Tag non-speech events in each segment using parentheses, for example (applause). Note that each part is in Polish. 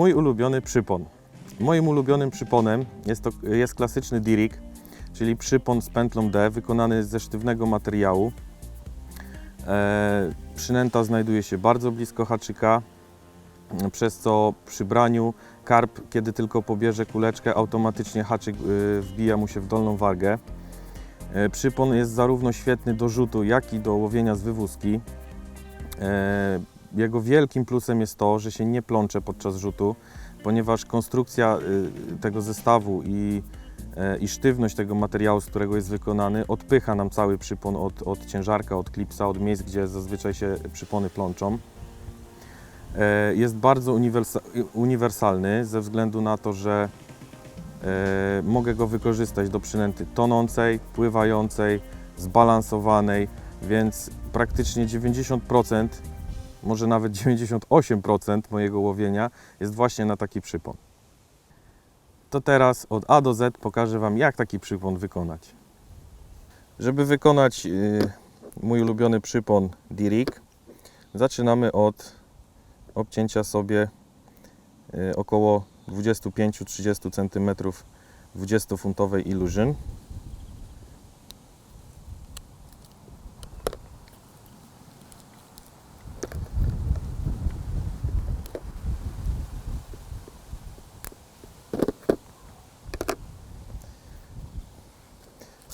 Mój ulubiony przypon. Moim ulubionym przyponem jest, to, jest klasyczny Dirik, czyli przypon z pętlą D, wykonany ze sztywnego materiału. E, przynęta znajduje się bardzo blisko haczyka, przez co przy braniu karp, kiedy tylko pobierze kuleczkę, automatycznie haczyk y, wbija mu się w dolną wargę. E, Przypon jest zarówno świetny do rzutu, jak i do łowienia z wywózki. Jego wielkim plusem jest to, że się nie plącze podczas rzutu, ponieważ konstrukcja y, tego zestawu i, e, i sztywność tego materiału, z którego jest wykonany, odpycha nam cały przypon od, od ciężarka, od klipsa, od miejsc, gdzie zazwyczaj się przypony plączą. E, Jest bardzo uniwersa uniwersalny ze względu na to, że mogę go wykorzystać do przynęty tonącej, pływającej, zbalansowanej, więc praktycznie 90%, może nawet 98% mojego łowienia jest właśnie na taki przypon. To teraz od A do Z pokażę Wam, jak taki przypon wykonać. Żeby wykonać y, mój ulubiony przypon Dirik, zaczynamy od obcięcia sobie y, około 25-30 cm 20-funtowej Illusion.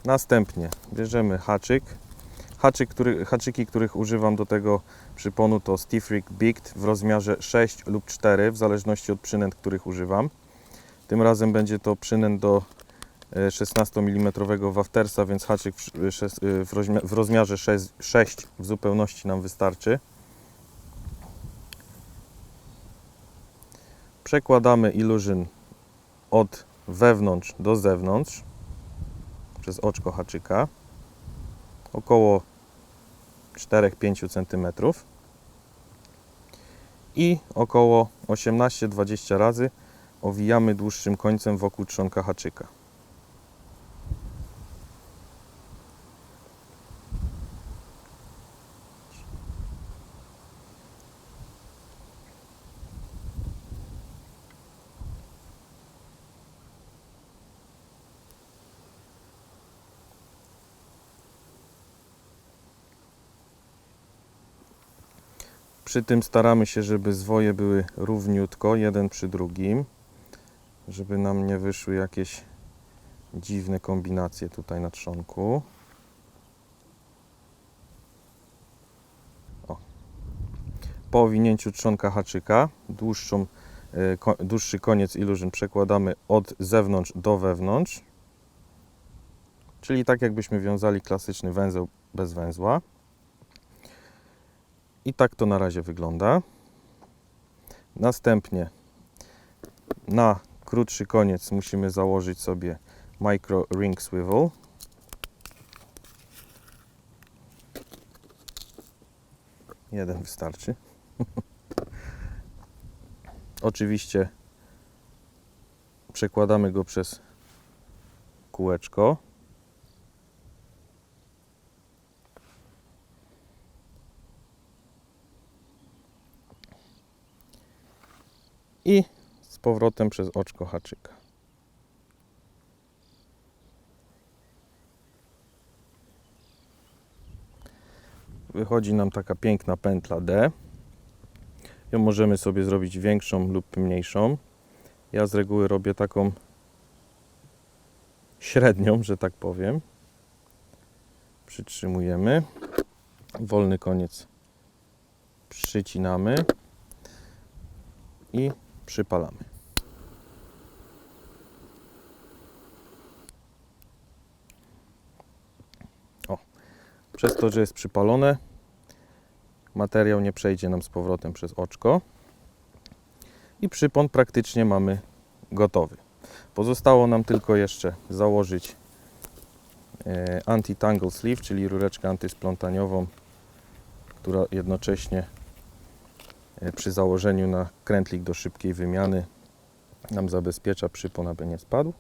Następnie bierzemy haczyk. Haczyk, który, haczyki, których używam do tego przyponu to Stiff Rig Bigged w rozmiarze 6 lub 4 w zależności od przynęt, których używam. Tym razem będzie to przynęt do e, 16 mm waftersa, więc haczyk w, e, w rozmiarze 6, 6 w zupełności nam wystarczy. Przekładamy Illusion od wewnątrz do zewnątrz przez oczko haczyka około 4-5 cm i około 18-20 razy owijamy dłuższym końcem wokół trzonka haczyka. Przy tym staramy się, żeby zwoje były równiutko, jeden przy drugim, żeby nam nie wyszły jakieś dziwne kombinacje tutaj na trzonku. O. Po owinięciu trzonka haczyka dłuższą, e, dłuższy koniec illusion przekładamy od zewnątrz do wewnątrz, czyli tak jakbyśmy wiązali klasyczny węzeł bez węzła. I tak to na razie wygląda. Następnie na krótszy koniec musimy założyć sobie micro ring swivel. Jeden wystarczy. (laughs) Oczywiście przekładamy go przez kółeczko. I z powrotem przez oczko haczyka. Wychodzi nam taka piękna pętla D. Ją możemy sobie zrobić większą lub mniejszą. Ja z reguły robię taką średnią, że tak powiem. Przytrzymujemy. Wolny koniec przycinamy i przypalamy. O, przez to, że jest przypalone, materiał nie przejdzie nam z powrotem przez oczko i przypon praktycznie mamy gotowy. Pozostało nam tylko jeszcze założyć e, anti-tangle sleeve, czyli rureczkę antysplątaniową, która jednocześnie przy założeniu na krętlik do szybkiej wymiany nam zabezpiecza przypon, aby nie spadł.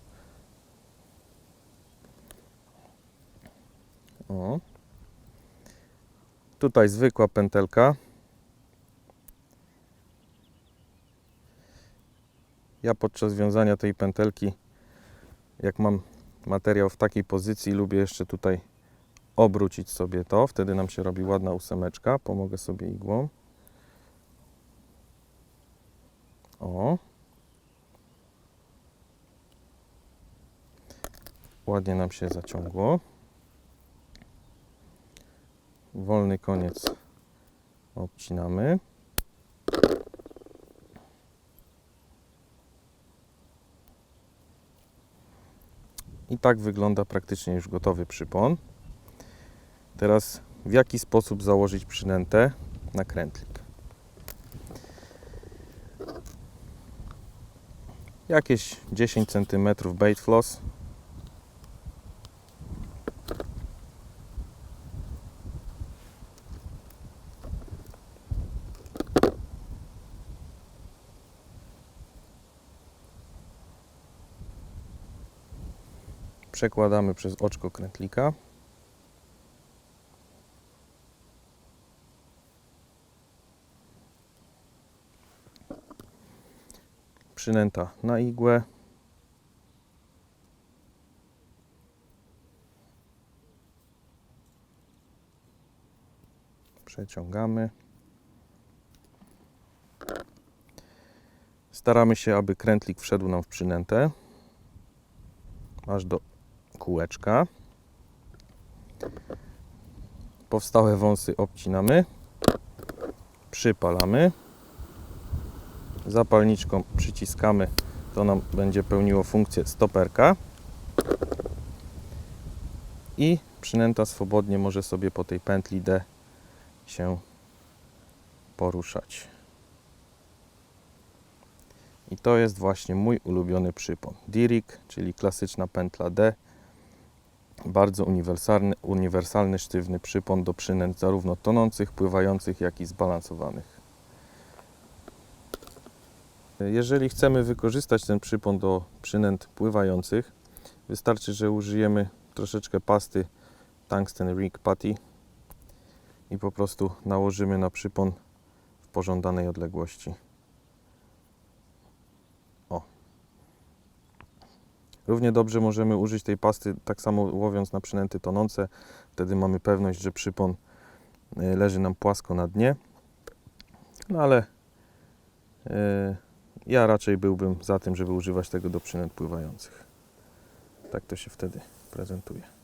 O. Tutaj zwykła pętelka. Ja podczas wiązania tej pętelki, jak mam materiał w takiej pozycji, lubię jeszcze tutaj obrócić sobie to. Wtedy nam się robi ładna ósemeczka. Pomogę sobie igłą. O. Ładnie nam się zaciągło. Wolny koniec obcinamy. I tak wygląda praktycznie już gotowy przypon. Teraz w jaki sposób założyć przynętę na krętlik. Jakieś 10 cm bait floss. Przekładamy przez oczko krętlika. Przynęta na igłę. Przeciągamy. Staramy się, aby krętlik wszedł nam w przynętę aż do kółeczka. Powstałe wąsy obcinamy, przypalamy, zapalniczką przyciskamy, to nam będzie pełniło funkcję stoperka i przynęta swobodnie może sobie po tej pętli D się poruszać. I to jest właśnie mój ulubiony przypon. Dirik, czyli klasyczna pętla D. Bardzo uniwersalny, uniwersalny sztywny przypon do przynęt zarówno tonących, pływających, jak i zbalansowanych. Jeżeli chcemy wykorzystać ten przypon do przynęt pływających, wystarczy, że użyjemy troszeczkę pasty Tungsten Rig Putty i po prostu nałożymy na przypon w pożądanej odległości. Równie dobrze możemy użyć tej pasty tak samo łowiąc na przynęty tonące. Wtedy mamy pewność, że przypon y, leży nam płasko na dnie. No ale y, ja raczej byłbym za tym, żeby używać tego do przynęt pływających. Tak to się wtedy prezentuje.